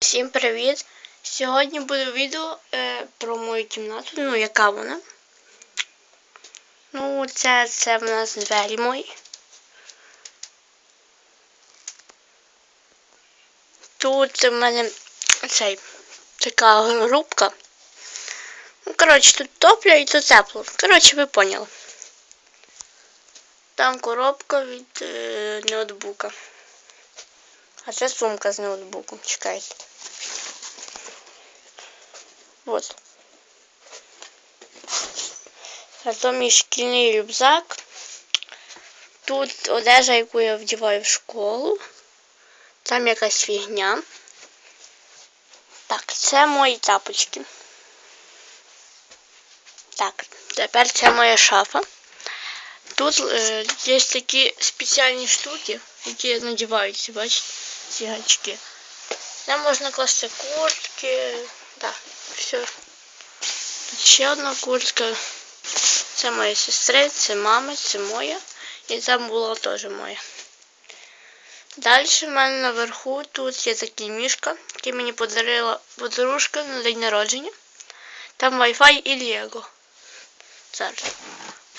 Всім привіт! Сьогодні буде відео е, про мою кімнату. Ну, яка вона? Ну, це, це в нас двері мої. Тут в мене цей така грубка. Ну, коротше, тут топля і тут тепло. Коротше, ви поняли. Там коробка від е, ноутбука. А це сумка з ноутбуком. Чекайте. Вот. А то мій шкільний рюкзак. Тут одежа, яку я вдіваю в школу. Там якась фігня. Так, це мої тапочки. Так, тепер це моя шафа. Тут е, є такі спеціальні штуки, які надіваються, бачите, ці гачки. Там можна класти куртки. Так, все. Тут ще одна куртка. Це моя сестри, це мама, це моя. І там була теж моя. Далі в мене наверху тут є такий мішка, який мені подарила подружка на день народження. Там Wi-Fi і Lego. Зараз.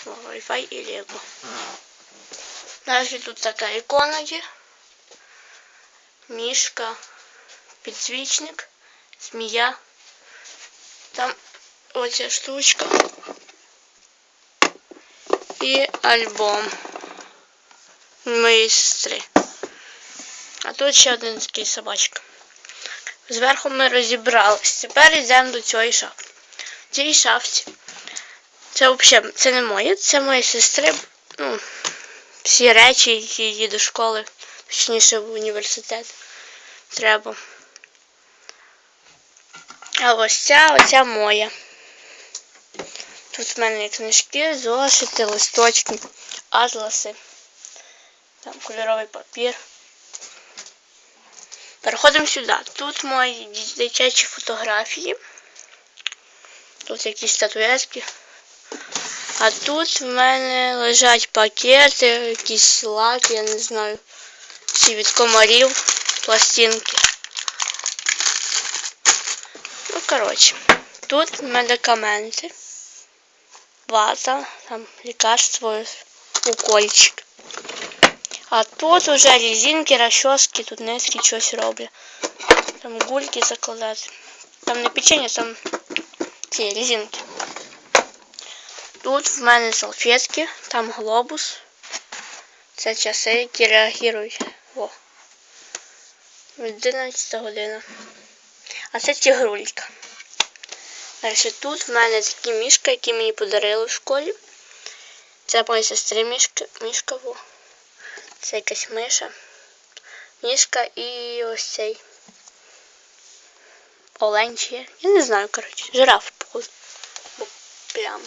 О, Wi-Fi і Lego. Далі тут така ікона є. Мішка, підсвічник, змія. Там оця штучка. І альбом моєї сестри. А тут ще один такий собачка. Зверху ми розібрались. Тепер йдемо до цієї шафи. В цій шафці. Це взагалі це не моє, це моєї сестри. Ну, всі речі, які її до школи, точніше в університет треба. А ось ця, оця моя. Тут в мене книжки, зошити, листочки, атласи. Там кольоровий папір. Переходимо сюди. Тут мої дитячі фотографії. Тут якісь статуетки. А тут в мене лежать пакети, якісь лаки, я не знаю. Ці від комарів, пластинки. Ну, коротше, тут медикаменти, вата, там лікарство, укольчик. А тут уже резинки, розчоски, тут низки щось роблять. Там гульки закладати. Там не печення, там ці резинки. Тут в мене салфетки, там глобус. Це часи, які реагують. О. 11 година. А це тігрулька. Далі тут в мене такі мішка, які мені подарили в школі. Це моя сестри мішка. мішка. Це якась миша. Мішка і ось цей. Олень. Я не знаю, коротше. Жираф. Прям.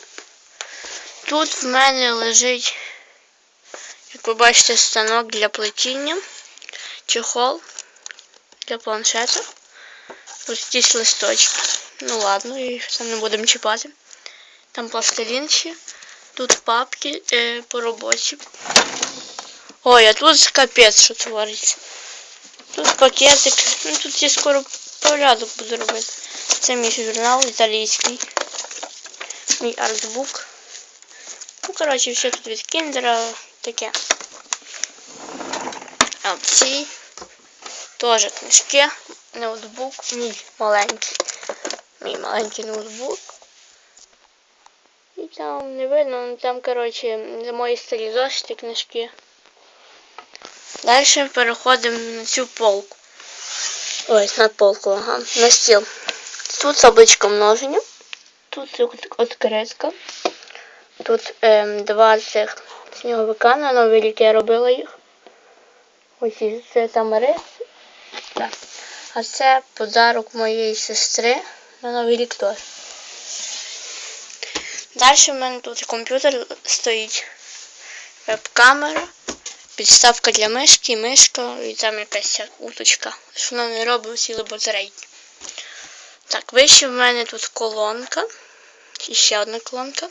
Тут в мене лежить, як ви бачите, станок для плетіння, чехол для планшета. Ось якісь листочки. Ну ладно, їх там не будемо чіпати. Там пластилін. Тут папки е, по роботі. Ой, а тут капець, що твориться. Тут пакетик. Ну тут я скоро порядок буду робити. Це мій журнал італійський. Мій артбук. Ну, коротше, все тут від кіндера таке. А теж книжки, ноутбук, мій маленький. Мій маленький ноутбук. І там не видно, ну там, коротше, мої старі зошити книжки. Далі переходимо на цю полку. Ой, на полку, ага, на стіл. Тут табличка множення. Тут откритка. Тут ем, два цих сніговика на новий рік я робила їх. Ось це тамарис. Так. А це подарок моєї сестри на новий рік теж. Далі в мене тут комп'ютер стоїть. Веб-камера, підставка для мишки, мишка і там якась уточка. Що вона не робить цілі батарейки. Так, вище в мене тут колонка. І ще одна колонка.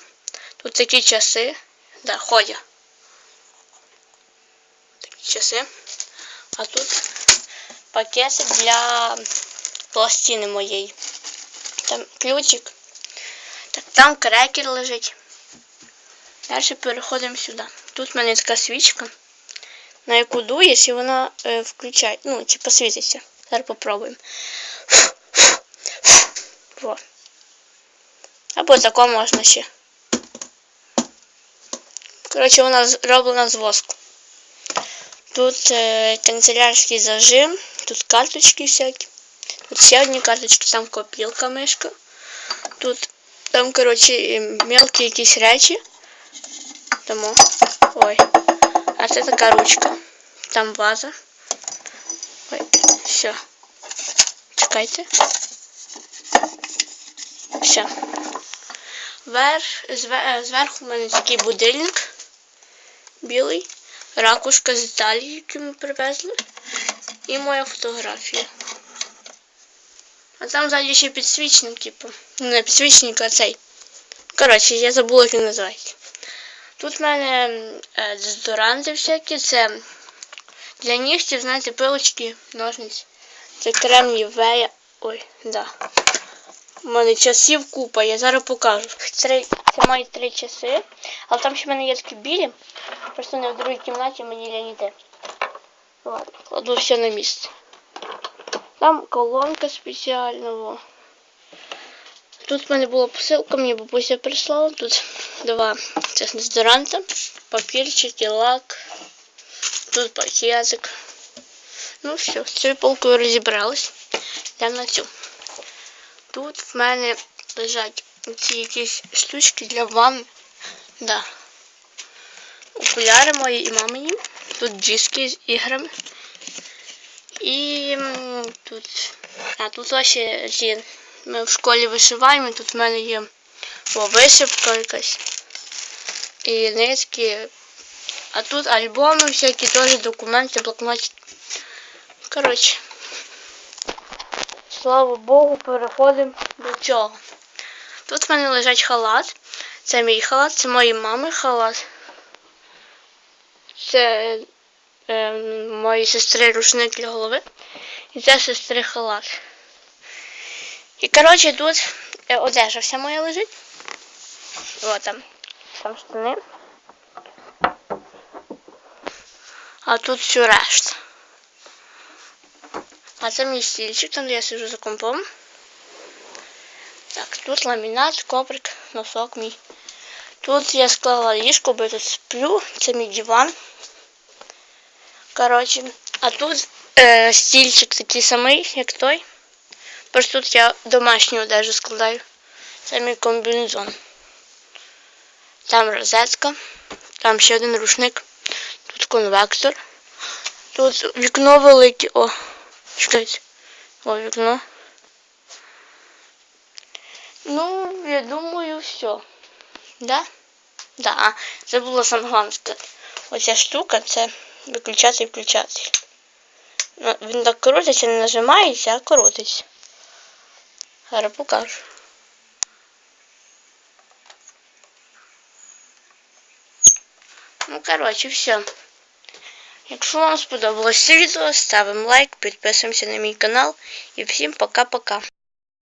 Тут такі часи. Да, ходя. Такі часи. А тут пакети для пластини моєї. Там ключик. Так, там крекер лежить. Далі переходимо сюди. Тут в мене така свічка, на яку дуєш і вона е, включає, ну, типу світиться. Зараз попробуємо. Во. Або тако можна ще. Коротше, вона зроблена з воску. Тут е, канцелярський зажим, тут карточки всякі. Тут ще одні карточки, там копілка мишка. Тут там, коротше, е, мелкі якісь речі. Тому. Ой. А це така ручка. Там ваза. Ой, все. Чекайте. Все. Верх, зве- е, зверху в мене такий будильник білий, ракушка з Італії, яку ми привезли, і моя фотографія. А там ззаді ще підсвічник, типу. Ну, не підсвічник, а цей. Коротше, я забула, як він називається. Тут в мене е, дезодоранти всякі, це для нігтів, знаєте, пилочки, ножниці. Це крем Нівея. Ой, да. У мене часів купа, я зараз покажу. Три, це мої три часи. Але там ще в мене є такі білі. Просто не в другій кімнаті мені ляніте. Ладно, кладу все на місце. Там колонка спеціальна. Во. Тут в мене була посилка, мені бабуся прислала. Тут два це дезодоранта, папірчик лак. Тут пакетик. Ну все, з цією полкою розібрались. Йдемо на цю. Тут в мене лежать ці якісь штучки для ванни. Да. Окуляри мої і мамині. Тут диски з іграми. І тут. А тут ваші ці. Ми в школі вишиваємо, тут в мене є о, вишивка якась. І нитки. А тут альбоми всякі, теж документи, блокноти. Коротше. Слава Богу, переходимо до цього. Тут в мене лежать халат. Це мій халат, це моєї мами халат. Це е, моєї сестри рушник для голови. І це сестри халат. І коротше тут е, одежа вся моя лежить. О, там. Там штани. А тут всю решту. А це мій стільчик, там де я сижу за компом. Так, тут ламінат, коврик, носок мій. Тут я склала ліжко, бо я тут сплю. Це мій диван. Коротше, а тут е, стільчик такий самий, як той. Просто тут я домашню одежу складаю. Це мій комбінезон. Там розетка, там ще один рушник, тут конвектор. Тут вікно велике. О, чекайте. О, вікно. Ну, я думаю, все. Да? Да, а, забула саме. Оця штука це виключатель і включатель. Ну, він так крутиться, не нажимається, а крутиться. Зараз покажу. Ну, коротше, все. Якщо вам сподобалось це відео, ставимо лайк, підписуємося на мій канал і всім пока-пока.